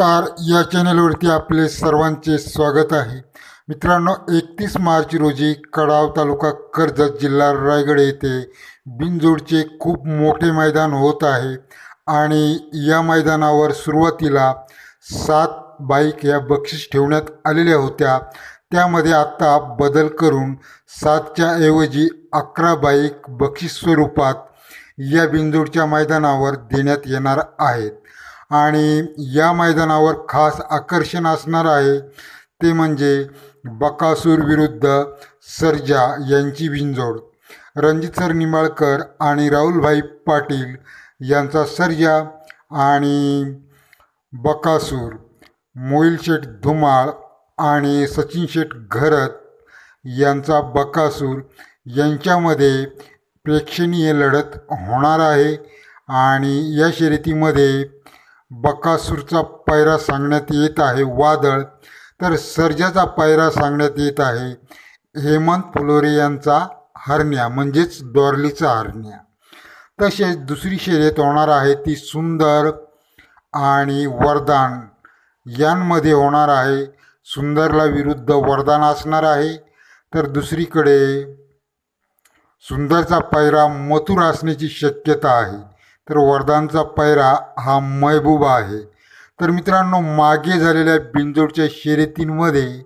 नमस्कार. या चॅनलवरती आपले सर्वांचे स्वागत आहे. मित्रांनो एकतीस मार्च रोजी कडाव तालुका कर्जत जिल्हा रायगड येथे बिनजोडचे खूप मोठे मैदान होत आहे आणि या मैदानावर सुरुवातीला सात बाईक या बक्षीस ठेवण्यात आलेल्या होत्या. त्यामध्ये आत्ता बदल करून सातच्या ऐवजी अकरा बाईक बक्षीस स्वरूपात या बिंदूरच्या मैदानावर देण्यात येणार आहेत. आणि या मैदानावर खास आकर्षण असणार आहे ते म्हणजे बकासूर विरुद्ध सर्जा यांची भिंजोड रणजित सर निंबाळकर आणि राहुलभाई पाटील यांचा सर्जा आणि बकासूर मोईल शेठ धुमाळ आणि सचिन शेठ घरत यांचा बकासूर यांच्यामध्ये प्रेक्षणीय लढत होणार आहे आणि या शर्यतीमध्ये बकासूरचा पायरा सांगण्यात येत आहे वादळ. तर सर्जाचा पायरा सांगण्यात येत आहे. हेमंत फुलोरे यांचा हरण्या म्हणजेच डॉर्लीचा हरण्या. तसेच दुसरी शर्यत होणार आहे ती सुंदर आणि वरदान. यांमध्ये होणार आहे सुंदरला विरुद्ध वरदान असणार आहे. तर दुसरीकडे सुंदरचा पायरा मथुर असण्याची शक्यता आहे. तर वरदानचा पायरा हा महबूबा आहे. तर मित्रांनो मागे झालेल्या बिंजोडच्या शर्यतींमध्ये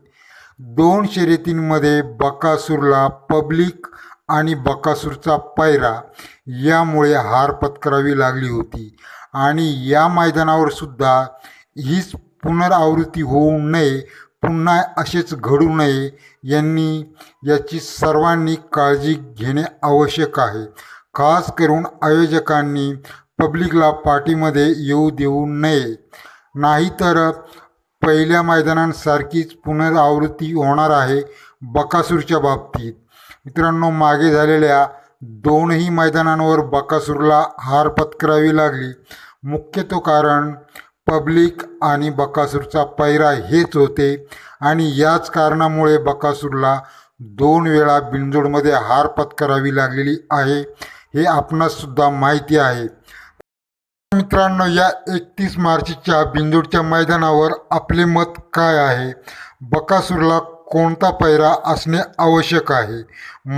दोन शर्यतींमध्ये बकासूरला पब्लिक आणि बकासूरचा पायरा यामुळे हार पत्करावी लागली होती. आणि या मैदानावर सुद्धा हीच पुनरावृत्ती होऊ नये पुन्हा असेच घडू नये यांनी याची सर्वांनी काळजी घेणे आवश्यक आहे. खास करून आयोजकांनी पब्लिकला पाठीमध्ये येऊ देऊ नये. नाहीतर पहिल्या मैदानांसारखीच पुनरावृत्ती होणार आहे बकासूरच्या बाबतीत. मित्रांनो मागे झालेल्या दोनही मैदानांवर बकासूरला हार पत्करावी लागली. मुख्यतो कारण पब्लिक आणि बकासूरचा पैरा हेच होते आणि याच कारणामुळे बकासूरला दोन वेळा बिंजोडमध्ये हार पत्करावी लागलेली आहे. हे आपणाससुद्धा माहिती आहे. मित्रांनो या एकतीस मार्चच्या बिंदूरच्या मैदानावर आपले मत काय आहे? बकासूरला कोणता पैरा असणे आवश्यक आहे?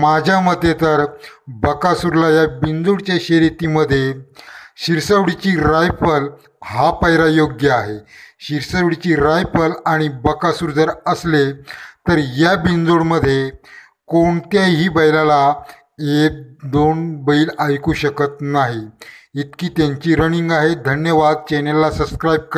माझ्या मते तर बकासूरला या बिंदूरच्या शर्यतीमध्ये शिरसवडीची रायफल हा पैरा योग्य आहे. शिरसवडीची रायफल आणि बकासूर जर असले तर या बिंजोडमध्ये कोणत्याही बैलाला एक दोन बैल ऐकू शकत नाही. इतकी त्यांची रनिंग आहे. धन्यवाद. चॅनेलला सबस्क्राईब